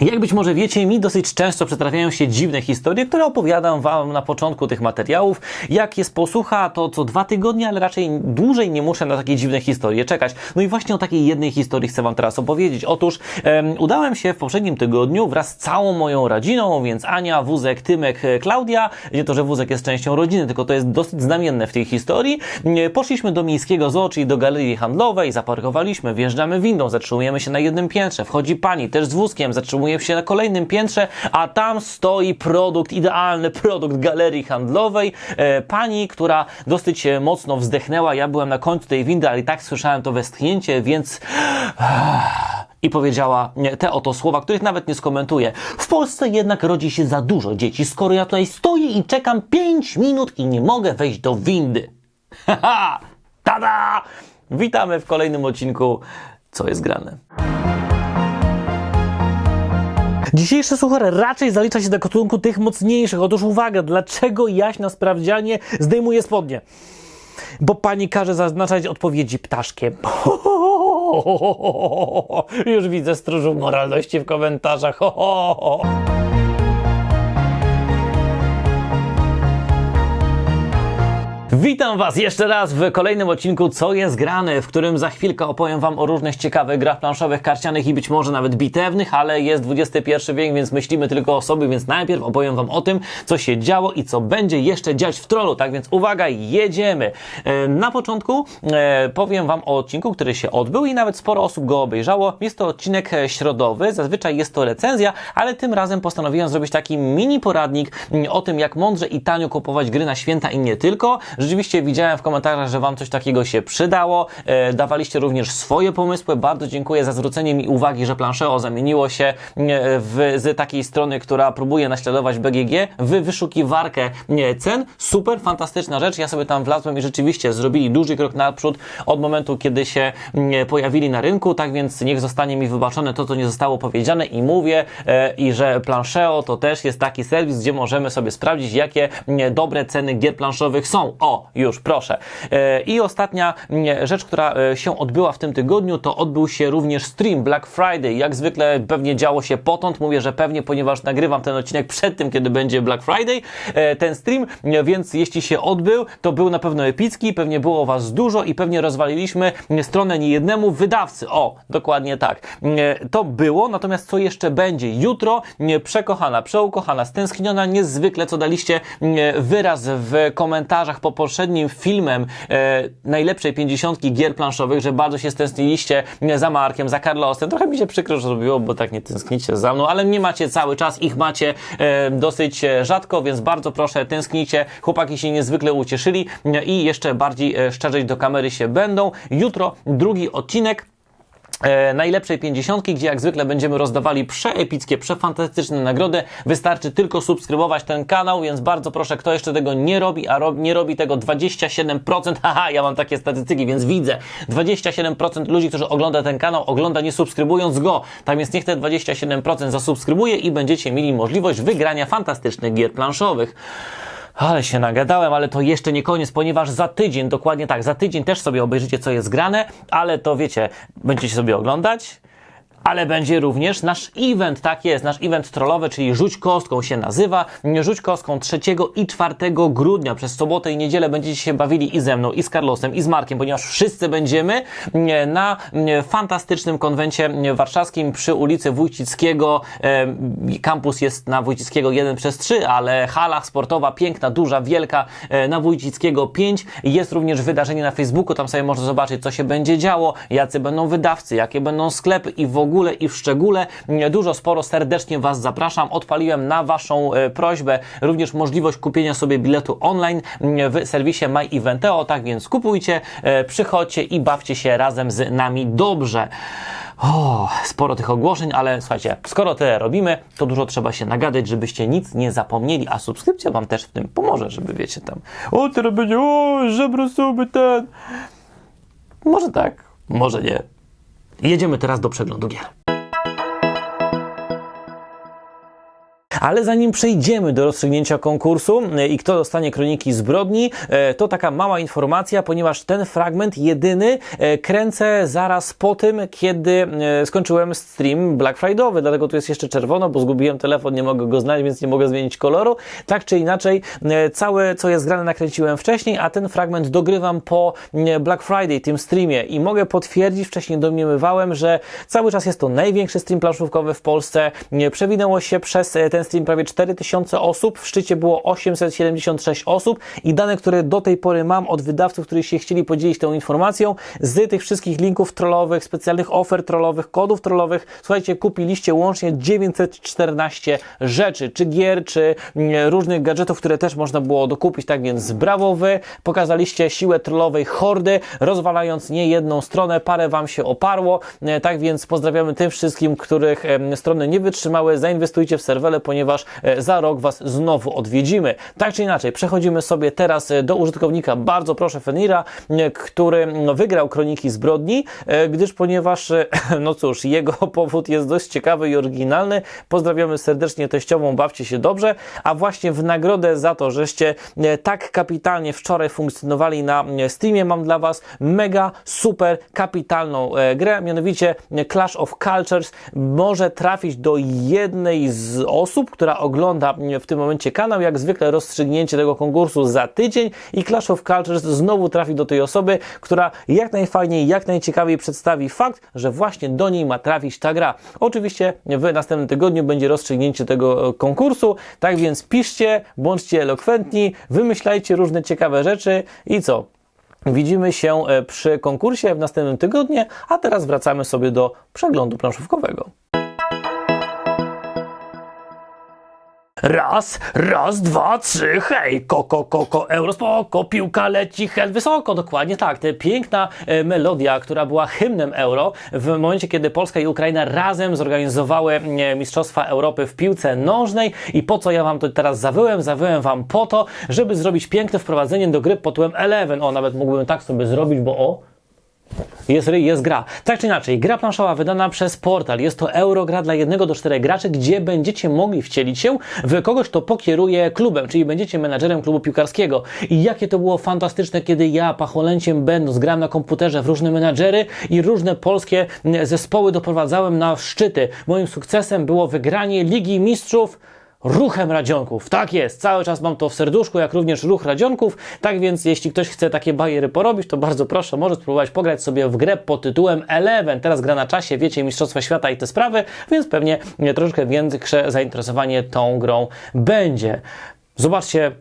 Jak być może wiecie, mi dosyć często przytrafiają się dziwne historie, które opowiadam Wam na początku tych materiałów. Jak jest posłucha, to co dwa tygodnie, ale raczej dłużej nie muszę na takie dziwne historie czekać. No i właśnie o takiej jednej historii chcę Wam teraz opowiedzieć. Otóż em, udałem się w poprzednim tygodniu wraz z całą moją rodziną, więc Ania, wózek, Tymek, e, Klaudia. Nie to, że wózek jest częścią rodziny, tylko to jest dosyć znamienne w tej historii. E, Poszliśmy do miejskiego zoo, czyli do galerii handlowej, zaparkowaliśmy, wjeżdżamy windą, zatrzymujemy się na jednym piętrze, wchodzi pani też z wózkiem, zatrzymuje się na kolejnym piętrze, a tam stoi produkt, idealny produkt galerii handlowej. E, pani, która dosyć mocno wzdechnęła, ja byłem na końcu tej windy, ale i tak słyszałem to westchnięcie, więc i powiedziała te oto słowa, których nawet nie skomentuję. W Polsce jednak rodzi się za dużo dzieci, skoro ja tutaj stoję i czekam 5 minut i nie mogę wejść do windy. Haha! Tada! Witamy w kolejnym odcinku Co jest grane. Dzisiejszy suchar raczej zalicza się do gatunku tych mocniejszych. Otóż uwaga, dlaczego Jaś na sprawdzianie zdejmuje spodnie? Bo pani każe zaznaczać odpowiedzi ptaszkiem. Już widzę stróżów moralności w komentarzach. Witam Was jeszcze raz w kolejnym odcinku Co jest grane, w którym za chwilkę opowiem Wam o różnych ciekawych grach planszowych, karcianych i być może nawet bitewnych, ale jest XXI wiek, więc myślimy tylko o sobie, więc najpierw opowiem Wam o tym, co się działo i co będzie jeszcze dziać w trollu. Tak więc uwaga, jedziemy! E, Na początku e, powiem Wam o odcinku, który się odbył i nawet sporo osób go obejrzało. Jest to odcinek e, środowy, zazwyczaj jest to recenzja, ale tym razem postanowiłem zrobić taki mini poradnik mm, o tym, jak mądrze i tanio kupować gry na święta i nie tylko. Rzeczywiście widziałem w komentarzach, że Wam coś takiego się przydało. E, dawaliście również swoje pomysły. Bardzo dziękuję za zwrócenie mi uwagi, że Planszeo zamieniło się e, w, z takiej strony, która próbuje naśladować BGG, w wyszukiwarkę e, cen. Super, fantastyczna rzecz. Ja sobie tam wlazłem i rzeczywiście zrobili duży krok naprzód od momentu, kiedy się mm, pojawili na rynku. Tak więc niech zostanie mi wybaczone to, co nie zostało powiedziane i mówię, e, i że Planszeo to też jest taki serwis, gdzie możemy sobie sprawdzić, jakie dobre ceny gier planszowych są. O, już, proszę. E, I ostatnia mm, rzecz, która e, się odbyła w tym tygodniu, to odbył się również stream Black Friday. Jak zwykle pewnie działo się potąd. Mówię, że pewnie, ponieważ nagrywam ten odcinek przed tym, kiedy będzie Black Friday, e, ten stream, więc jeśli się odbył, to był na pewno epicki, pewnie było Was dużo i pewnie rozwaliliśmy stronę niejednemu wydawcy. O, dokładnie tak. E, To było, natomiast co jeszcze będzie? Jutro przekochana, przeukochana, stęskniona niezwykle, co daliście wyraz w komentarzach po poprzednim filmem e, najlepszej 50 gier planszowych, że bardzo się stęskniliście za Markiem, za Carlosem. Trochę mi się przykro że zrobiło, bo tak nie tęsknicie za mną, ale nie macie cały czas, ich macie e, dosyć e, rzadko, więc bardzo proszę, tęsknicie. Chłopaki się niezwykle ucieszyli e, i jeszcze bardziej e, szczerze do kamery się będą. Jutro drugi odcinek najlepszej 50, gdzie jak zwykle będziemy rozdawali przeepickie, przefantastyczne nagrody. Wystarczy tylko subskrybować ten kanał, więc bardzo proszę, kto jeszcze tego nie robi, a nie robi tego 27%, haha, ja mam takie statystyki, więc widzę, 27% ludzi, którzy ogląda ten kanał, ogląda nie subskrybując go. Tak więc niech te 27% zasubskrybuje i będziecie mieli możliwość wygrania fantastycznych gier planszowych. Ale się nagadałem, ale to jeszcze nie koniec, ponieważ za tydzień, dokładnie tak, za tydzień też sobie obejrzycie, co jest grane, ale to wiecie, będziecie sobie oglądać, ale będzie również nasz event, tak jest, nasz event trollowy, czyli Rzuć Kostką się nazywa. Rzuć Kostką 3 i 4 grudnia przez sobotę i niedzielę będziecie się bawili i ze mną, i z Carlosem, i z Markiem, ponieważ wszyscy będziemy na fantastycznym konwencie warszawskim przy ulicy Wójcickiego. Kampus jest na Wójcickiego 1 przez 3, ale hala sportowa, piękna, duża, wielka e, na Wójcickiego 5. Jest również wydarzenie na Facebooku, tam sobie można zobaczyć, co się będzie działo, jacy będą wydawcy, jakie będą sklepy i w ogóle i w szczególe. Dużo, sporo, serdecznie Was zapraszam. Odpaliłem na Waszą e, prośbę również możliwość kupienia sobie biletu online m, w serwisie My Eventeo, tak więc kupujcie, e, przychodźcie i bawcie się razem z nami dobrze. O, sporo tych ogłoszeń, ale słuchajcie, skoro tyle robimy, to dużo trzeba się nagadać, żebyście nic nie zapomnieli, a subskrypcja Wam też w tym pomoże, żeby wiecie tam, o, teraz będzie, o, żebro sobie ten. Może tak, może nie. Jedziemy teraz do przeglądu gier. Ale zanim przejdziemy do rozstrzygnięcia konkursu e, i kto dostanie kroniki zbrodni, e, to taka mała informacja, ponieważ ten fragment jedyny e, kręcę zaraz po tym, kiedy skończyłem stream Black Friday'owy, dlatego tu jest jeszcze czerwono, bo zgubiłem telefon, nie mogę go znaleźć, więc nie mogę zmienić koloru. Tak czy inaczej, całe co jest grane nakręciłem wcześniej, a ten fragment dogrywam po Black Friday, tym streamie i mogę potwierdzić, wcześniej domniemywałem, że cały czas jest to największy stream planszówkowy w Polsce. Przewinęło się przez ten stream prawie 4000 osób, w szczycie było 876 osób i dane, które do tej pory mam od wydawców, którzy się chcieli podzielić tą informacją, z tych wszystkich linków trollowych, specjalnych ofert trollowych, kodów trollowych, słuchajcie, kupiliście łącznie 914 rzeczy, czy gier, czy mm, różnych gadżetów, które też można było dokupić, tak więc brawo wy, pokazaliście siłę trollowej hordy, rozwalając nie jedną stronę, parę wam się oparło, E, tak więc pozdrawiamy tym wszystkim, których strony nie wytrzymały, zainwestujcie w serwele, ponieważ e, za rok was znowu odwiedzimy. Tak czy inaczej, przechodzimy sobie teraz e, do użytkownika, bardzo proszę Fenira, e, który mm, wygrał Kroniki Zbrodni, gdyż ponieważ, no cóż, jego powód jest dość ciekawy i oryginalny. Pozdrawiamy serdecznie teściową, bawcie się dobrze, a właśnie w nagrodę za to, żeście tak kapitalnie wczoraj funkcjonowali na e, Steamie, mam dla was mega, super, kapitalną grę, mianowicie Clash of Cultures może trafić do jednej z osób, która ogląda w tym momencie kanał, jak zwykle rozstrzygnięcie tego konkursu za tydzień i Clash of Cultures znowu trafi do tej osoby, która jak najfajniej, jak najciekawiej przedstawi fakt, że właśnie do niej ma trafić ta gra. Oczywiście w następnym tygodniu będzie rozstrzygnięcie tego e, konkursu, tak więc piszcie, bądźcie elokwentni, wymyślajcie różne ciekawe rzeczy i co? Widzimy się e, przy konkursie w następnym tygodniu, a teraz wracamy sobie do przeglądu planszówkowego. Raz, raz, dwa, trzy, hej, koko, koko, euro, spoko, piłka leci, hel, wysoko, dokładnie tak. Ta piękna e, melodia, która była hymnem euro, w momencie, kiedy Polska i Ukraina razem zorganizowały e, Mistrzostwa Europy w piłce nożnej i po co ja wam to teraz zawyłem? Zawyłem wam po to, żeby zrobić piękne wprowadzenie do gry pod tytułem Eleven. O, nawet mógłbym tak sobie zrobić, bo o, jest jest gra. Tak czy inaczej, gra planszowa wydana przez portal. Jest to eurogra dla 1 do 4 graczy, gdzie będziecie mogli wcielić się w kogoś, kto pokieruje klubem, czyli będziecie menadżerem klubu piłkarskiego. I jakie to było fantastyczne, kiedy ja, pacholęciem będąc, grałem na komputerze w różne menadżery i różne polskie mm, zespoły doprowadzałem na szczyty. Moim sukcesem było wygranie Ligi Mistrzów ruchem radzionków. Tak jest, cały czas mam to w serduszku, jak również ruch radzionków. Tak więc, jeśli ktoś chce takie bajery porobić, to bardzo proszę, może spróbować pograć sobie w grę pod tytułem Eleven. Teraz gra na czasie, wiecie, Mistrzostwa Świata i te sprawy, więc pewnie troszkę większe zainteresowanie tą grą będzie. Zobaczcie,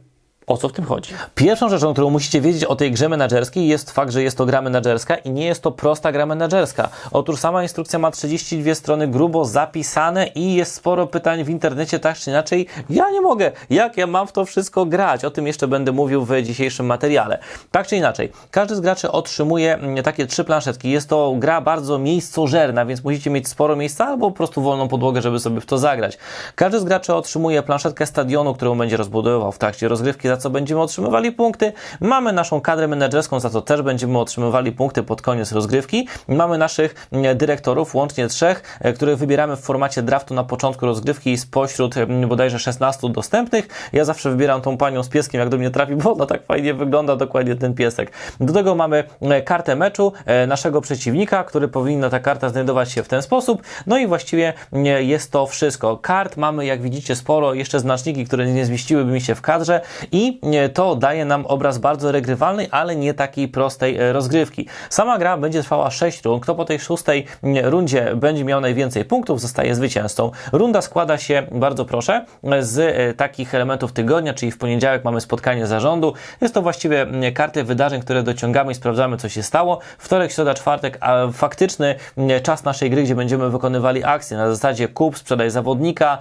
o co w tym chodzi? Pierwszą rzeczą, którą musicie wiedzieć o tej grze menedżerskiej jest fakt, że jest to gra menedżerska i nie jest to prosta gra menedżerska. Otóż sama instrukcja ma 32 strony grubo zapisane i jest sporo pytań w internecie, tak czy inaczej. Ja nie mogę. Jak ja mam w to wszystko grać? O tym jeszcze będę mówił w dzisiejszym materiale. Tak czy inaczej, każdy z graczy otrzymuje mm, takie trzy planszetki. Jest to gra bardzo miejscożerna, więc musicie mieć sporo miejsca albo po prostu wolną podłogę, żeby sobie w to zagrać. Każdy z graczy otrzymuje planszetkę stadionu, którą będzie rozbudowywał w trakcie rozgrywki, za co będziemy otrzymywali punkty. Mamy naszą kadrę menedżerską, za co też będziemy otrzymywali punkty pod koniec rozgrywki. Mamy naszych mm, dyrektorów, łącznie trzech, e, których wybieramy w formacie draftu na początku rozgrywki spośród mm, bodajże 16 dostępnych. Ja zawsze wybieram tą panią z pieskiem, jak do mnie trafi, bo ona tak fajnie wygląda, dokładnie ten piesek. Do tego mamy e, kartę meczu e, naszego przeciwnika, który powinna ta karta znajdować się w ten sposób. No i właściwie jest to wszystko. Kart mamy, jak widzicie, sporo, jeszcze znaczniki, które nie zmieściłyby mi się w kadrze i e, to daje nam obraz bardzo regrywalnej, ale nie takiej prostej e, rozgrywki. Sama gra będzie trwała 6 rund. Kto po tej szóstej rundzie będzie miał najwięcej punktów, zostaje zwycięzcą. Runda składa się, bardzo proszę, z e, takich elementów tygodnia, czyli w poniedziałek mamy spotkanie zarządu. Jest to właściwie karty wydarzeń, które dociągamy i sprawdzamy, co się stało. Wtorek, środa, czwartek, a faktyczny czas naszej gry, gdzie będziemy wykonywali akcje na zasadzie kup, sprzedaj zawodnika,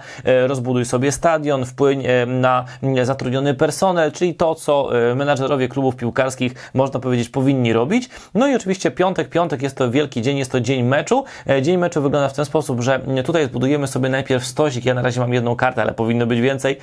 rozbuduj sobie stadion, wpłyń na zatrudniony personel, czyli to, co e, menadżerowie klubów piłkarskich, można powiedzieć, powinni robić. No i oczywiście piątek, piątek jest to wielki dzień, jest to dzień meczu. E, Dzień meczu wygląda w ten sposób, że mm, tutaj zbudujemy sobie najpierw stosik, ja na razie mam jedną kartę, ale powinno być więcej.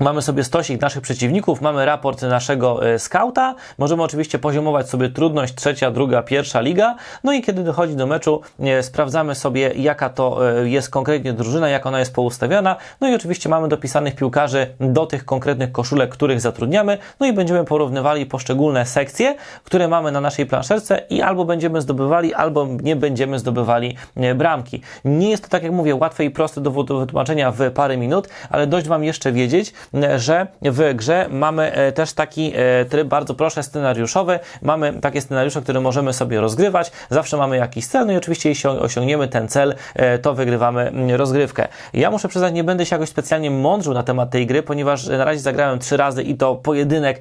Mamy sobie stosik naszych przeciwników, mamy raport naszego e, skauta, możemy oczywiście poziomować sobie trudność trzecia, druga, pierwsza liga, no i kiedy dochodzi do meczu, e, sprawdzamy sobie jaka to e, jest konkretnie drużyna, jak ona jest poustawiona, no i oczywiście mamy dopisanych piłkarzy do tych konkretnych koszulek, których zatrudniamy, no i będziemy porównywali poszczególne sekcje, które mamy na naszej planszerce i albo będziemy zdobywali, albo nie będziemy zdobywali bramki. Nie jest to, tak jak mówię, łatwe i proste do wy- do wytłumaczenia w parę minut, ale dość Wam jeszcze wiedzieć, że w grze mamy e, też taki e, tryb, bardzo proszę, scenariuszowy. Mamy takie scenariusze, które możemy sobie rozgrywać. Zawsze mamy jakiś cel, no i oczywiście jeśli osiągniemy ten cel, e, to wygrywamy mm, rozgrywkę. Ja muszę przyznać, nie będę się jakoś specjalnie mądrzył na temat tej gry, ponieważ na razie zagrałem trzy razy i to pojedynek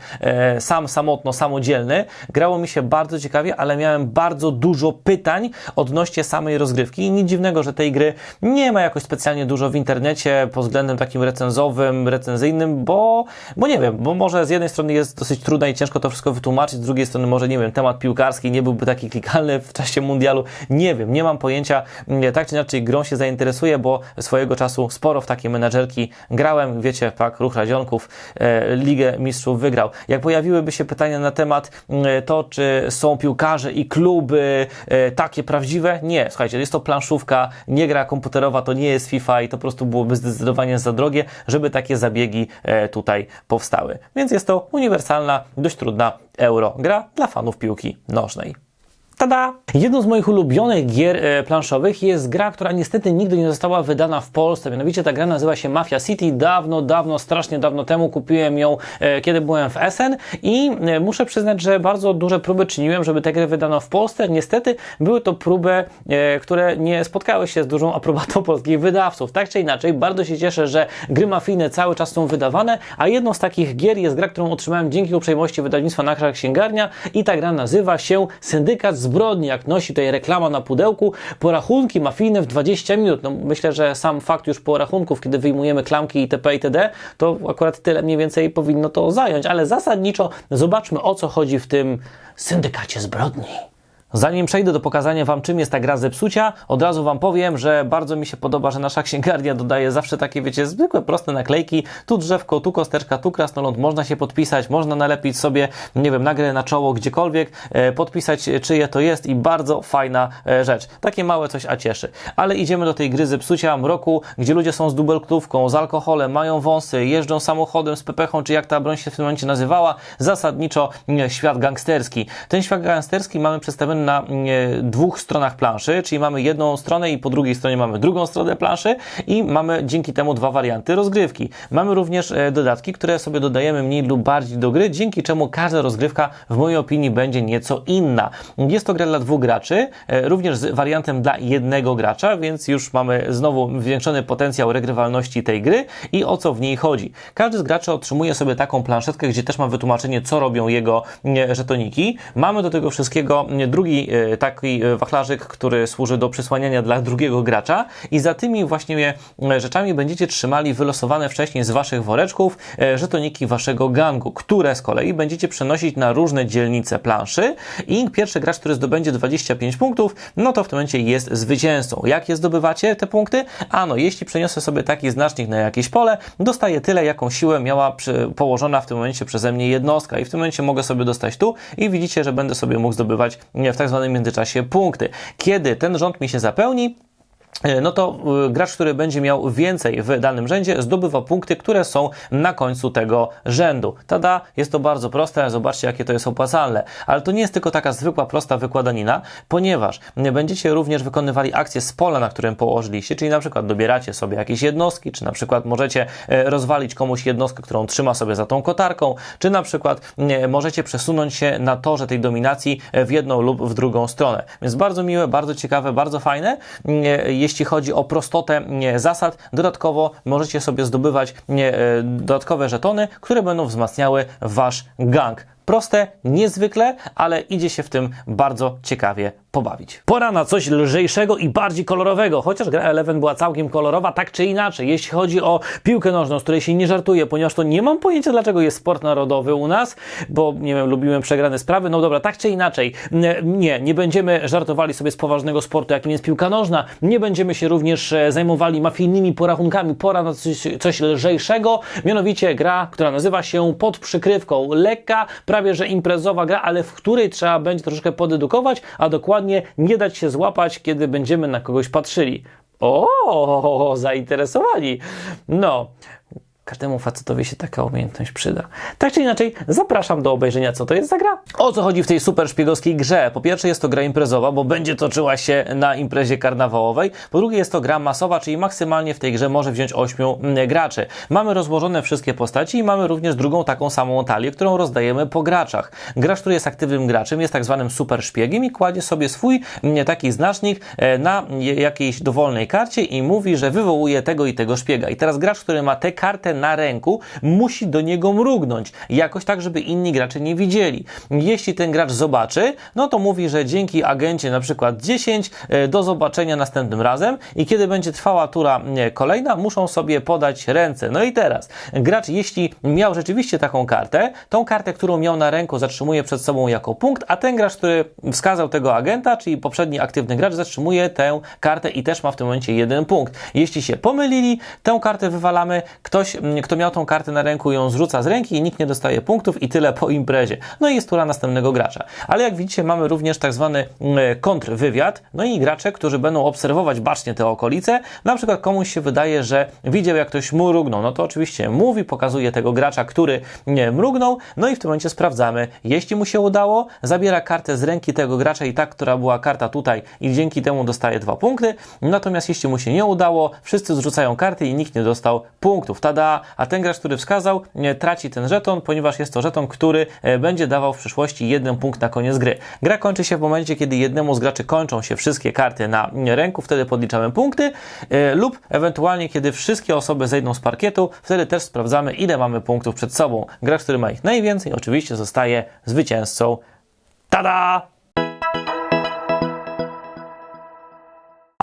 sam, samotno, samodzielny. Grało mi się bardzo ciekawie, ale miałem bardzo dużo pytań odnośnie samej rozgrywki i nic dziwnego, że tej gry nie ma jakoś specjalnie dużo w internecie pod względem takim recenzowym, recenzyjnym, bo, bo nie wiem, bo może z jednej strony jest dosyć trudne i ciężko to wszystko wytłumaczyć, z drugiej strony może, nie wiem, temat piłkarski nie byłby taki klikalny w czasie mundialu, nie wiem, nie mam pojęcia, Nie, tak czy inaczej grą się zainteresuję, bo swojego czasu sporo w takie menadżerki grałem, wiecie, pak Ruch Radzionków, e, Ligę Mistrzów wygrał. Jak pojawiłyby się pytania na temat e, to, czy są piłkarze i kluby e, takie prawdziwe, nie, słuchajcie, jest to planszówka, nie gra komputerowa, to nie jest FIFA i to po prostu byłoby zdecydowanie za drogie, żeby takie zabiegi e, tutaj powstały. Więc jest to uniwersalna, dość trudna euro gra dla fanów piłki nożnej. Tada! Jedną z moich ulubionych gier e, planszowych jest gra, która niestety nigdy nie została wydana w Polsce. Mianowicie ta gra nazywa się Mafia City. Dawno, dawno, strasznie dawno temu kupiłem ją, e, kiedy byłem w Essen i e, muszę przyznać, że bardzo duże próby czyniłem, żeby tę grę wydano w Polsce. Niestety były to próby, które nie spotkały się z dużą aprobatą polskich wydawców. Tak czy inaczej, bardzo się cieszę, że gry mafijne cały czas są wydawane, a jedną z takich gier jest gra, którą otrzymałem dzięki uprzejmości wydawnictwa Nasza Księgarnia i ta gra nazywa się Syndykat Zbrodni, jak nosi tutaj reklama na pudełku, porachunki mafijne w 20 minut. No, myślę, że sam fakt już porachunków, kiedy wyjmujemy klamki itp. itd., to akurat tyle mniej więcej powinno to zająć, ale zasadniczo zobaczmy o co chodzi w tym Syndykacie Zbrodni. Zanim przejdę do pokazania Wam, czym jest ta gra zepsucia, od razu Wam powiem, że bardzo mi się podoba, że nasza księgarnia dodaje zawsze takie, wiecie, zwykłe, proste naklejki. Tu drzewko, tu kosteczka, tu krasnoląd. Można się podpisać, można nalepić sobie, nie wiem, nagrę na czoło gdziekolwiek, e, podpisać e, czyje to jest i bardzo fajna e, rzecz. Takie małe coś, a cieszy. Ale idziemy do tej gry zepsucia mroku, gdzie ludzie są z dubelktówką, z alkoholem, mają wąsy, jeżdżą samochodem z pepechą, czy jak ta broń się w tym momencie nazywała. Zasadniczo nie, świat gangsterski. Ten świat gangsterski mamy przedstawiony na e, dwóch stronach planszy, czyli mamy jedną stronę i po drugiej stronie mamy drugą stronę planszy i mamy dzięki temu dwa warianty rozgrywki. Mamy również e, dodatki, które sobie dodajemy mniej lub bardziej do gry, dzięki czemu każda rozgrywka w mojej opinii będzie nieco inna. Jest to gra dla dwóch graczy, e, również z wariantem dla jednego gracza, więc już mamy znowu zwiększony potencjał regrywalności tej gry i o co w niej chodzi. Każdy z graczy otrzymuje sobie taką planszetkę, gdzie też ma wytłumaczenie, co robią jego żetoniki. Mamy do tego wszystkiego e, e, taki e, wachlarzyk, który służy do przysłaniania dla drugiego gracza i za tymi właśnie e, rzeczami będziecie trzymali wylosowane wcześniej z waszych woreczków żetoniki waszego gangu, które z kolei będziecie przenosić na różne dzielnice planszy i pierwszy gracz, który zdobędzie 25 punktów, no to w tym momencie jest zwycięzcą. Jak je zdobywacie te punkty? Ano, jeśli przeniosę sobie taki znacznik na jakieś pole, dostaję tyle, jaką siłę miała przy, położona w tym momencie przeze mnie jednostka i w tym momencie mogę sobie dostać tu i widzicie, że będę sobie mógł zdobywać w tak zwanym międzyczasie punkty. Kiedy ten rząd mi się zapełni, no to y, gracz, który będzie miał więcej w danym rzędzie, zdobywa punkty, które są na końcu tego rzędu. Tada, jest to bardzo proste, zobaczcie jakie to jest opłacalne. Ale to nie jest tylko taka zwykła, prosta wykładanina, ponieważ będziecie również wykonywali akcje z pola, na którym położyliście, czyli na przykład dobieracie sobie jakieś jednostki, czy na przykład możecie e, rozwalić komuś jednostkę, którą trzyma sobie za tą kotarką, czy na przykład e, możecie przesunąć się na torze tej dominacji w jedną lub w drugą stronę. Więc bardzo miłe, bardzo ciekawe, bardzo fajne. Jeśli chodzi o prostotę zasad, dodatkowo możecie sobie zdobywać e, dodatkowe żetony, które będą wzmacniały wasz gang. Proste, niezwykle, ale idzie się w tym bardzo ciekawie pobawić. Pora na coś lżejszego i bardziej kolorowego, chociaż gra Eleven była całkiem kolorowa, tak czy inaczej. Jeśli chodzi o piłkę nożną, z której się nie żartuje, ponieważ to nie mam pojęcia, dlaczego jest sport narodowy u nas, bo nie wiem, lubiłem przegrane sprawy. No dobra, tak czy inaczej, nie, nie będziemy żartowali sobie z poważnego sportu, jakim jest piłka nożna. Nie będziemy się również e, zajmowali mafijnymi porachunkami. Pora na coś, coś lżejszego, mianowicie gra, która nazywa się Pod przykrywką. Lekka, prawie że imprezowa gra, ale w której trzeba będzie troszeczkę podedukować, a dokładnie nie dać się złapać, kiedy będziemy na kogoś patrzyli. O, zainteresowani. No, Każdemu facetowi się taka umiejętność przyda. Tak czy inaczej, zapraszam do obejrzenia, co to jest za gra. O co chodzi w tej super szpiegowskiej grze? Po pierwsze, jest to gra imprezowa, bo będzie toczyła się na imprezie karnawałowej. Po drugie, jest to gra masowa, czyli maksymalnie w tej grze może wziąć 8 graczy. Mamy rozłożone wszystkie postaci i mamy również drugą taką samą talię, którą rozdajemy po graczach. Gracz, który jest aktywnym graczem, jest tak zwanym super szpiegiem i kładzie sobie swój mm, taki znacznik e, na jakiejś dowolnej karcie i mówi, że wywołuje tego i tego szpiega. I teraz gracz, który ma tę kartę na ręku, musi do niego mrugnąć. Jakoś tak, żeby inni gracze nie widzieli. Jeśli ten gracz zobaczy, no to mówi, że dzięki agencie na przykład 10 e, do zobaczenia następnym razem i kiedy będzie trwała tura e, kolejna, muszą sobie podać ręce. No i teraz, gracz jeśli miał rzeczywiście taką kartę, tą kartę, którą miał na ręku zatrzymuje przed sobą jako punkt, a ten gracz, który wskazał tego agenta, czyli poprzedni aktywny gracz, zatrzymuje tę kartę i też ma w tym momencie jeden punkt. Jeśli się pomylili, tę kartę wywalamy, ktoś kto miał tą kartę na ręku, ją zrzuca z ręki i nikt nie dostaje punktów i tyle po imprezie. No i jest tura następnego gracza. Ale jak widzicie, mamy również tak zwany mm, kontrwywiad, no i gracze, którzy będą obserwować bacznie te okolice. Na przykład komuś się wydaje, że widział jak ktoś mrugnął, no to oczywiście mówi, pokazuje tego gracza, który nie mrugnął, no i w tym momencie sprawdzamy. Jeśli mu się udało, zabiera kartę z ręki tego gracza i tak, która była karta tutaj i dzięki temu dostaje dwa punkty. Natomiast jeśli mu się nie udało, wszyscy zrzucają karty i nikt nie dostał punktów. Tada! A ten gracz, który wskazał, traci ten żeton, ponieważ jest to żeton, który e, będzie dawał w przyszłości jeden punkt na koniec gry. Gra kończy się w momencie, kiedy jednemu z graczy kończą się wszystkie karty na ręku, wtedy podliczamy punkty, e, lub ewentualnie, kiedy wszystkie osoby zejdą z parkietu, wtedy też sprawdzamy, ile mamy punktów przed sobą. Gracz, który ma ich najwięcej, oczywiście zostaje zwycięzcą. Tada!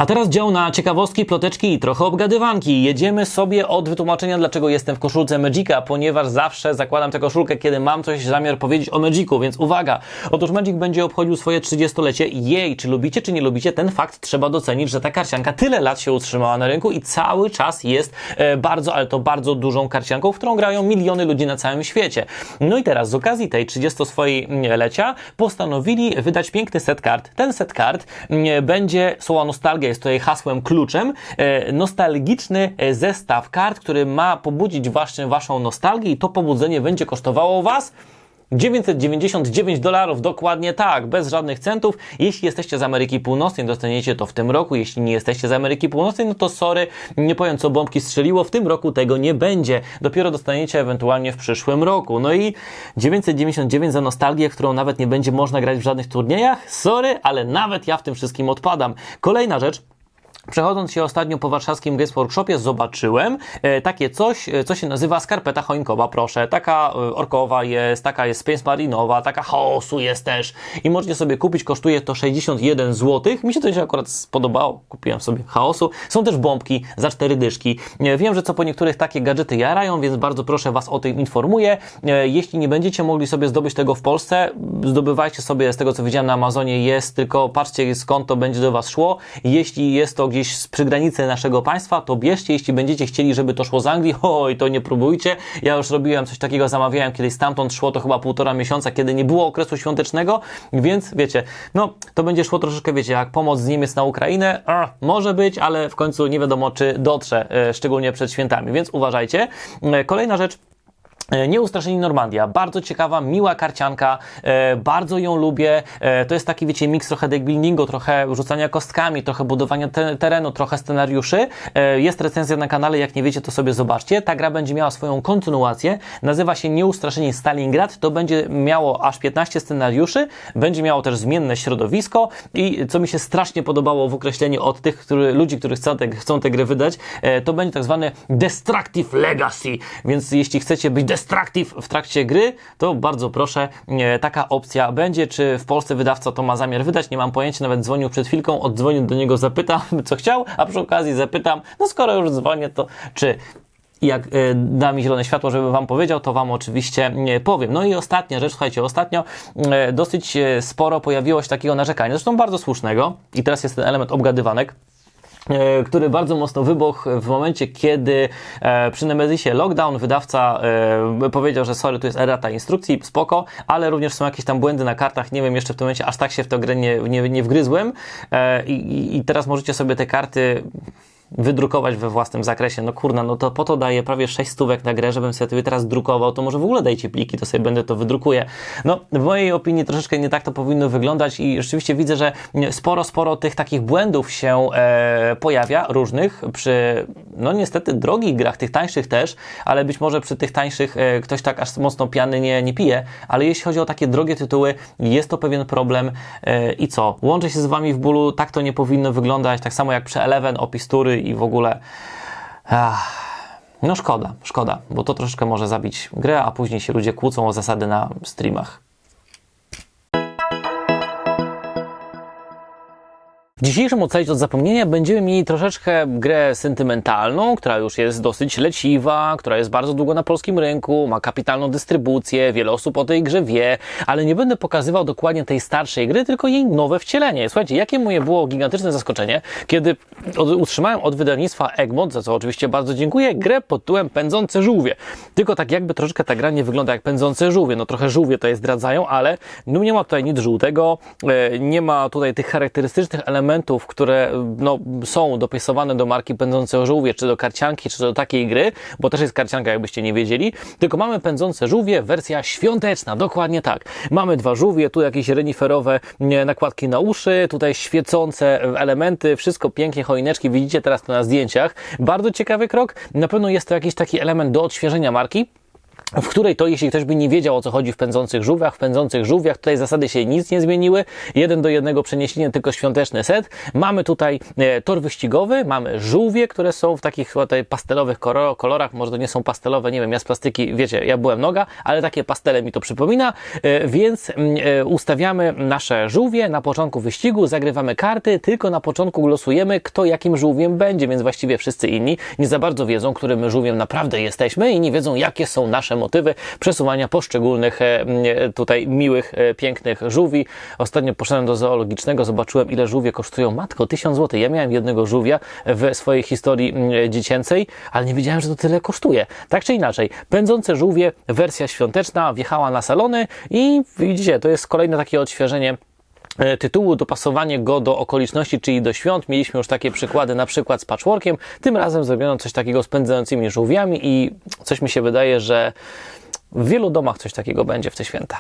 A teraz dział na ciekawostki, ploteczki i trochę obgadywanki. Jedziemy sobie od wytłumaczenia, dlaczego jestem w koszulce Magica, ponieważ zawsze zakładam tę koszulkę, kiedy mam coś zamiar powiedzieć o Magicu, więc uwaga. Otóż Magic będzie obchodził swoje 30-lecie. Jej, czy lubicie, czy nie lubicie, ten fakt trzeba docenić, że ta karcianka tyle lat się utrzymała na rynku i cały czas jest e, bardzo, ale to bardzo dużą karcianką, w którą grają miliony ludzi na całym świecie. No i teraz z okazji tej 30 swojej mm, lecia postanowili wydać piękny set kart. Ten set kart mm, będzie słowa nostalgia jest tutaj hasłem kluczem, e, nostalgiczny e, zestaw kart, który ma pobudzić właśnie Waszą nostalgię i to pobudzenie będzie kosztowało Was 999 dolarów, dokładnie tak, bez żadnych centów. Jeśli jesteście z Ameryki Północnej, dostaniecie to w tym roku. Jeśli nie jesteście z Ameryki Północnej, no to sorry, nie powiem co bombki strzeliło, w tym roku tego nie będzie. Dopiero dostaniecie ewentualnie w przyszłym roku. No i 999 za nostalgię, którą nawet nie będzie można grać w żadnych turniejach. Sorry, ale nawet ja w tym wszystkim odpadam. Kolejna rzecz, Przechodząc się ostatnio po warszawskim Games Workshopie, zobaczyłem e, takie coś, e, co się nazywa skarpeta choinkowa, proszę. Taka e, orkowa jest, taka jest Space Marinowa, taka chaosu jest też. I możecie sobie kupić, kosztuje to 61 zł. Mi się to się akurat spodobało, kupiłem sobie chaosu. Są też bombki za cztery dyszki. Wiem, że co po niektórych takie gadżety jarają, więc bardzo proszę Was o tym informuję. Jeśli nie będziecie mogli sobie zdobyć tego w Polsce, zdobywajcie sobie, z tego co widziałem na Amazonie jest, tylko patrzcie skąd to będzie do Was szło. Jeśli jest to gdzieś z przygranicy naszego państwa, to bierzcie, jeśli będziecie chcieli, żeby to szło z Anglii, oj, to nie próbujcie. Ja już robiłem coś takiego, zamawiałem kiedyś stamtąd, szło to chyba półtora miesiąca, kiedy nie było okresu świątecznego, więc wiecie, no, to będzie szło troszeczkę, wiecie, jak pomoc z Niemiec na Ukrainę, a, może być, ale w końcu nie wiadomo, czy dotrze, e, szczególnie przed świętami, więc uważajcie. E, Kolejna rzecz, Nieustraszeni Normandia. Bardzo ciekawa, miła karcianka. E, bardzo ją lubię. E, to jest taki, wiecie, miks trochę deckbuildingu, trochę rzucania kostkami, trochę budowania te terenu, trochę scenariuszy. E, jest recenzja na kanale, jak nie wiecie, to sobie zobaczcie. Ta gra będzie miała swoją kontynuację. Nazywa się Nieustraszeni Stalingrad. To będzie miało aż 15 scenariuszy. Będzie miało też zmienne środowisko i co mi się strasznie podobało w określeniu od tych który, ludzi, którzy chcą te, chcą gry wydać, e, to będzie tak zwany Destructive Legacy. Więc jeśli chcecie być destructive w trakcie gry, to bardzo proszę, e, taka opcja będzie. Czy w Polsce wydawca to ma zamiar wydać? Nie mam pojęcia, nawet dzwonił przed chwilką, oddzwonił do niego, zapytam, co chciał, a przy okazji zapytam, no skoro już dzwonię, to czy jak e, da mi zielone światło, żeby Wam powiedział, to Wam oczywiście powiem. No i ostatnia rzecz, słuchajcie, ostatnio e, dosyć sporo pojawiło się takiego narzekania, zresztą bardzo słusznego, i teraz jest ten element obgadywanek, który bardzo mocno wybuchł w momencie, kiedy e, przy Nemezisie Lockdown wydawca e, powiedział, że sorry, tu jest errata instrukcji, spoko, ale również są jakieś tam błędy na kartach, nie wiem, jeszcze w tym momencie aż tak się w tę grę nie, nie, nie wgryzłem. E, i- i teraz możecie sobie te karty wydrukować we własnym zakresie. No kurna, no to po to daję prawie 6 stówek na grę, żebym sobie teraz drukował, to może w ogóle dajcie pliki, to sobie będę to wydrukuję. No, w mojej opinii troszeczkę nie tak to powinno wyglądać i rzeczywiście widzę, że sporo, sporo tych takich błędów się e, pojawia, różnych, przy, no niestety, drogich grach, tych tańszych też, ale być może przy tych tańszych e, ktoś tak aż mocno piany nie, nie pije, ale jeśli chodzi o takie drogie tytuły, jest to pewien problem e, i co? Łączę się z Wami w bólu, tak to nie powinno wyglądać, tak samo jak przy Eleven, opis tury i w ogóle... Ach, no szkoda, szkoda, bo to troszeczkę może zabić grę, a później się ludzie kłócą o zasady na streamach. W dzisiejszym Ocalić od Zapomnienia będziemy mieli troszeczkę grę sentymentalną, która już jest dosyć leciwa, która jest bardzo długo na polskim rynku, ma kapitalną dystrybucję, wiele osób o tej grze wie, ale nie będę pokazywał dokładnie tej starszej gry, tylko jej nowe wcielenie. Słuchajcie, jakie moje było gigantyczne zaskoczenie, kiedy utrzymałem od wydawnictwa Egmont, za co oczywiście bardzo dziękuję, grę pod tytułem Pędzące żółwie. Tylko tak jakby troszeczkę ta gra nie wygląda jak pędzące żółwie. No trochę żółwie to je zdradzają, ale no nie ma tutaj nic żółtego, e, nie ma tutaj tych charakterystycznych elementów, które no, są dopisowane do marki Pędzące żółwie, czy do karcianki, czy do takiej gry, bo też jest karcianka, jakbyście nie wiedzieli, tylko mamy Pędzące żółwie, wersja świąteczna, dokładnie tak. Mamy dwa żółwie, tu jakieś reniferowe nakładki na uszy, tutaj świecące elementy, wszystko pięknie, choineczki, widzicie teraz to na zdjęciach. Bardzo ciekawy krok, na pewno jest to jakiś taki element do odświeżenia marki, w której to, jeśli ktoś by nie wiedział o co chodzi w pędzących żółwiach, w pędzących żółwiach tutaj zasady się nic nie zmieniły, jeden do jednego przeniesienie, tylko świąteczny set. Mamy tutaj e, tor wyścigowy, mamy żółwie, które są w takich tutaj pastelowych kolorach, może to nie są pastelowe, nie wiem, ja z plastyki, wiecie, ja byłem noga, ale takie pastele mi to przypomina, e, więc mm, e, ustawiamy nasze żółwie na początku wyścigu, zagrywamy karty, tylko na początku losujemy, kto jakim żółwiem będzie, więc właściwie wszyscy inni nie za bardzo wiedzą, którym żółwiem naprawdę jesteśmy i nie wiedzą, jakie są nasze motywy przesuwania poszczególnych e, e, tutaj miłych, e, pięknych żółwi. Ostatnio poszedłem do zoologicznego, zobaczyłem ile żółwie kosztują. Matko, 1000 zł. Ja miałem jednego żółwia w swojej historii dziecięcej, ale nie wiedziałem, że to tyle kosztuje. Tak czy inaczej, pędzące żółwie, wersja świąteczna, wjechała na salony i widzicie, to jest kolejne takie odświeżenie tytułu, dopasowanie go do okoliczności, czyli do świąt. Mieliśmy już takie przykłady, na przykład z patchworkiem. Tym razem zrobiono coś takiego z pędzającymi żółwiami i coś mi się wydaje, że w wielu domach coś takiego będzie w te święta.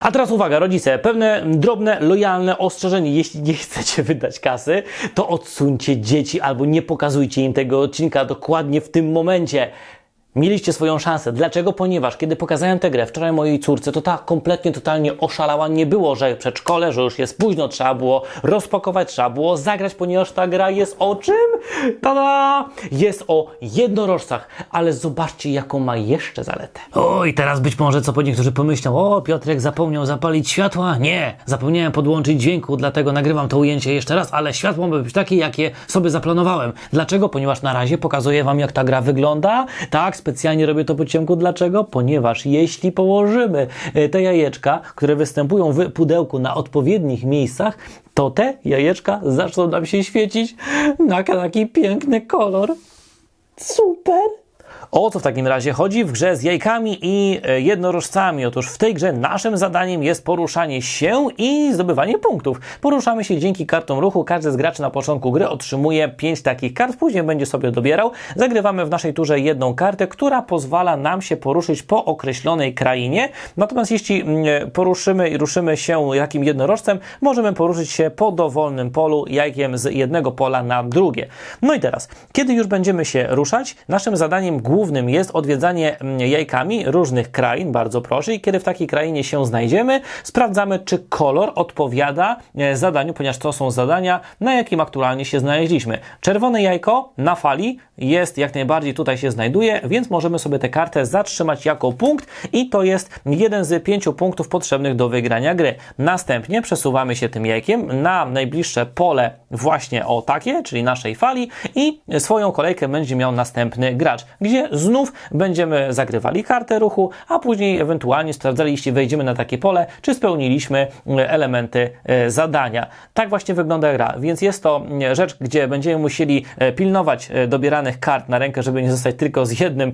A teraz uwaga, rodzice, pewne drobne, lojalne ostrzeżenie. Jeśli nie chcecie wydać kasy, to odsuńcie dzieci albo nie pokazujcie im tego odcinka dokładnie w tym momencie. Mieliście swoją szansę. Dlaczego? Ponieważ kiedy pokazałem tę grę wczoraj mojej córce, to ta kompletnie, totalnie oszalała. Nie było, że przedszkole, że już jest późno, trzeba było rozpakować, trzeba było zagrać, ponieważ ta gra jest o czym? Tada! Jest o jednorożcach, ale zobaczcie, jaką ma jeszcze zaletę. Oj, teraz być może co po niektórzy pomyślą, o, Piotrek zapomniał zapalić światła. Nie, zapomniałem podłączyć dźwięku, dlatego nagrywam to ujęcie jeszcze raz, ale światło ma być takie, jakie sobie zaplanowałem. Dlaczego? Ponieważ na razie pokazuję Wam, jak ta gra wygląda. Tak, specjalnie robię to po ciemku. Dlaczego? Ponieważ jeśli położymy e, te jajeczka, które występują w pudełku na odpowiednich miejscach, to te jajeczka zaczną nam się świecić na taki piękny kolor. Super! O co w takim razie chodzi w grze z jajkami i e, jednorożcami? Otóż w tej grze naszym zadaniem jest poruszanie się i zdobywanie punktów. Poruszamy się dzięki kartom ruchu. Każdy z graczy na początku gry otrzymuje 5 takich kart, później będzie sobie dobierał. Zagrywamy w naszej turze jedną kartę, która pozwala nam się poruszyć po określonej krainie. Natomiast jeśli mm, poruszymy i ruszymy się jakim jednorożcem, możemy poruszyć się po dowolnym polu jajkiem z jednego pola na drugie. No i teraz, kiedy już będziemy się ruszać, naszym zadaniem głównym głównym jest odwiedzanie mm, jajkami różnych krain, bardzo proszę, i kiedy w takiej krainie się znajdziemy, sprawdzamy, czy kolor odpowiada e, zadaniu, ponieważ to są zadania, na jakim aktualnie się znaleźliśmy. Czerwone jajko na fali jest jak najbardziej tutaj się znajduje, więc możemy sobie tę kartę zatrzymać jako punkt i to jest jeden z pięciu punktów potrzebnych do wygrania gry. Następnie przesuwamy się tym jajkiem na najbliższe pole właśnie o takie, czyli naszej fali i swoją kolejkę będzie miał następny gracz, gdzie znów będziemy zagrywali kartę ruchu, a później ewentualnie sprawdzali, jeśli wejdziemy na takie pole, czy spełniliśmy e, elementy e, zadania. Tak właśnie wygląda gra, więc jest to rzecz, gdzie będziemy musieli e, pilnować dobieranych kart na rękę, żeby nie zostać tylko z jednym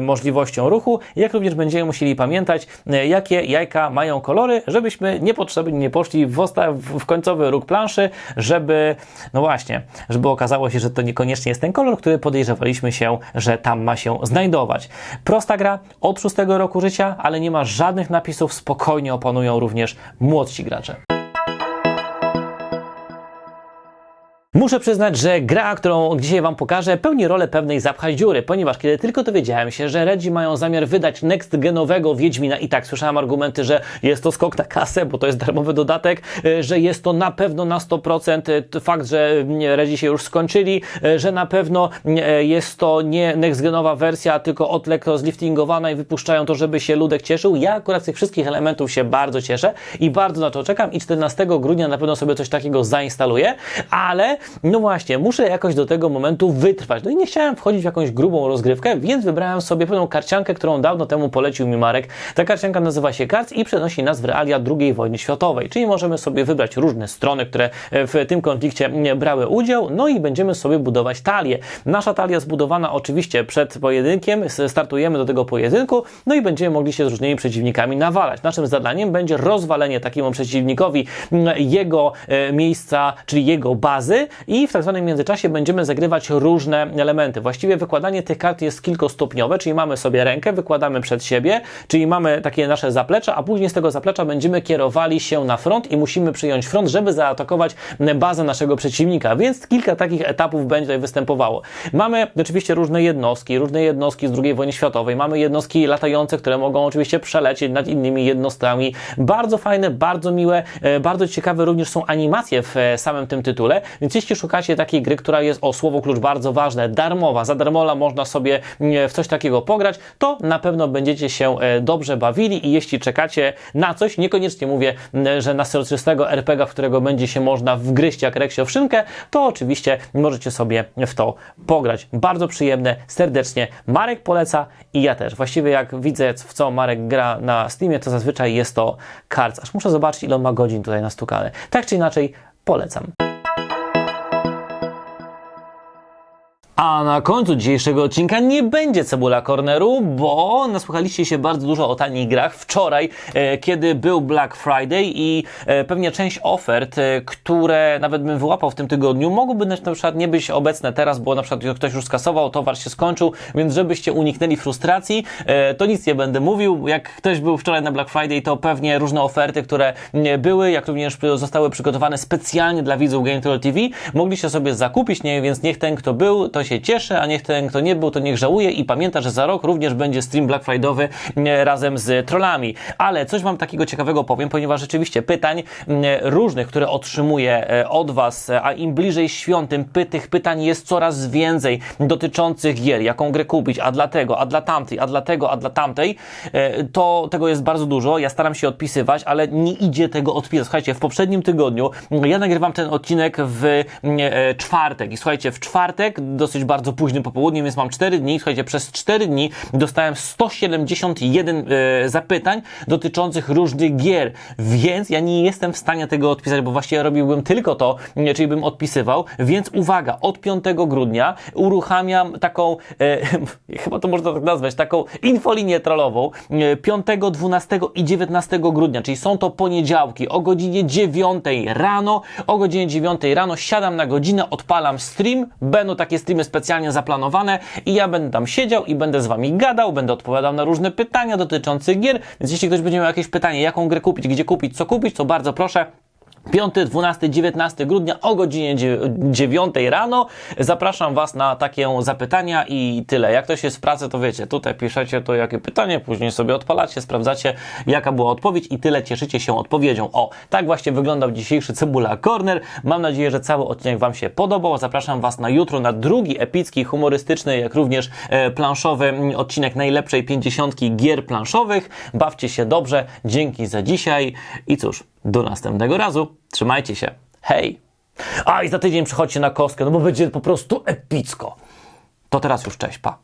możliwością ruchu, jak również będziemy musieli pamiętać, jakie jajka mają kolory, żebyśmy niepotrzebnie nie poszli w w końcowy róg planszy, żeby, no właśnie, żeby okazało się, że to niekoniecznie jest ten kolor, który podejrzewaliśmy się, że tam ma się znajdować. Prosta gra od szóstego roku życia, ale nie ma żadnych napisów, spokojnie opanują również młodsi gracze. Muszę przyznać, że gra, którą dzisiaj Wam pokażę, pełni rolę pewnej zapchać dziury, ponieważ kiedy tylko dowiedziałem się, że Redzi mają zamiar wydać next-genowego Wiedźmina i tak słyszałem argumenty, że jest to skok na kasę, bo to jest darmowy dodatek, e, że jest to na pewno na 100% e, fakt, że mm, Redzi się już skończyli, e, że na pewno e, jest to nie next-genowa wersja, tylko od lekko zliftingowana i wypuszczają to, żeby się ludek cieszył. Ja akurat z tych wszystkich elementów się bardzo cieszę i bardzo na to czekam i 14 grudnia na pewno sobie coś takiego zainstaluję, ale no właśnie, muszę jakoś do tego momentu wytrwać. No i nie chciałem wchodzić w jakąś grubą rozgrywkę, więc wybrałem sobie pewną karciankę, którą dawno temu polecił mi Marek. Ta karcianka nazywa się Cards i przenosi nas w realia II wojny światowej, czyli możemy sobie wybrać różne strony, które w tym konflikcie brały udział, no i będziemy sobie budować talię. Nasza talia zbudowana oczywiście przed pojedynkiem, startujemy do tego pojedynku, no i będziemy mogli się z różnymi przeciwnikami nawalać. Naszym zadaniem będzie rozwalenie takiemu przeciwnikowi mm, jego e, miejsca, czyli jego bazy i w tak zwanym międzyczasie będziemy zagrywać różne elementy. Właściwie wykładanie tych kart jest kilkostopniowe, czyli mamy sobie rękę, wykładamy przed siebie, czyli mamy takie nasze zaplecze, a później z tego zaplecza będziemy kierowali się na front i musimy przyjąć front, żeby zaatakować bazę naszego przeciwnika, więc kilka takich etapów będzie tutaj występowało. Mamy oczywiście różne jednostki, różne jednostki z II wojny światowej, mamy jednostki latające, które mogą oczywiście przelecieć nad innymi jednostkami. Bardzo fajne, bardzo miłe, e, bardzo ciekawe również są animacje w e, samym tym tytule, więc jeśli szukacie takiej gry, która jest o słowo klucz bardzo ważne, darmowa, za darmola można sobie w coś takiego pograć, to na pewno będziecie się e, dobrze bawili i jeśli czekacie na coś, niekoniecznie mówię, że na soczystego RPG, w którego będzie się można wgryźć jak reksio w szynkę, to oczywiście możecie sobie w to pograć. Bardzo przyjemne, serdecznie Marek poleca i ja też. Właściwie jak widzę, w co Marek gra na Steamie, to zazwyczaj jest to Cards. Aż muszę zobaczyć, ile on ma godzin tutaj nastukane. Tak czy inaczej, polecam. A na końcu dzisiejszego odcinka nie będzie Cebula Corneru, bo nasłuchaliście się bardzo dużo o tanich grach. Wczoraj, e, kiedy był Black Friday i e, pewnie część ofert, e, które nawet bym wyłapał w tym tygodniu, mogłyby na przykład nie być obecne teraz, bo na przykład ktoś już skasował, towar się skończył, więc żebyście uniknęli frustracji, e, to nic nie będę mówił. Jak ktoś był wczoraj na Black Friday, to pewnie różne oferty, które były, jak również zostały przygotowane specjalnie dla widzów Game Troll TV, mogliście sobie zakupić, nie? więc niech ten, kto był, to się cieszy, a niech ten, kto nie był, to niech żałuje i pamięta, że za rok również będzie stream Black Friday'owy e, razem z trollami. Ale coś Wam takiego ciekawego powiem, ponieważ rzeczywiście pytań różnych, które otrzymuję e, od Was, e, a im bliżej świąt, tym py, tych pytań jest coraz więcej dotyczących gier, jaką grę kupić, a dlatego, a dla tamtej, a dlatego, a dla tamtej, to tego jest bardzo dużo. Ja staram się odpisywać, ale nie idzie tego odpisać. Słuchajcie, w poprzednim tygodniu ja nagrywam ten odcinek w czwartek i słuchajcie, w czwartek dosyć bardzo późnym popołudniem, więc mam 4 dni. Słuchajcie, przez 4 dni dostałem 171 e, zapytań dotyczących różnych gier, więc ja nie jestem w stanie tego odpisać, bo właściwie robiłbym tylko to, e, czyli bym odpisywał. Więc uwaga, od 5 grudnia uruchamiam taką, e, chyba to można tak nazwać, taką infolinię trollową. E, 5, 12 i 19 grudnia, czyli są to poniedziałki o godzinie 9 rano. O godzinie 9 rano siadam na godzinę, odpalam stream. Będą takie streamy specjalnie zaplanowane i ja będę tam siedział i będę z wami gadał, będę odpowiadał na różne pytania dotyczące gier. Więc jeśli ktoś będzie miał jakieś pytanie, jaką grę kupić, gdzie kupić, co kupić, to bardzo proszę 5, 12, 19 grudnia o godzinie 9 rano. Zapraszam Was na takie zapytania i tyle. Jak ktoś jest w pracy, to wiecie, tutaj piszecie to jakie pytanie, później sobie odpalacie, sprawdzacie jaka była odpowiedź i tyle cieszycie się odpowiedzią. O, tak właśnie wyglądał dzisiejszy Cebula Corner. Mam nadzieję, że cały odcinek Wam się podobał. Zapraszam Was na jutro na drugi epicki, humorystyczny, jak również e, planszowy odcinek najlepszej 50 gier planszowych. Bawcie się dobrze. Dzięki za dzisiaj i cóż, do następnego razu. Trzymajcie się. Hej! A i za tydzień przychodźcie na kostkę, no bo będzie po prostu epicko. To teraz już cześć, pa.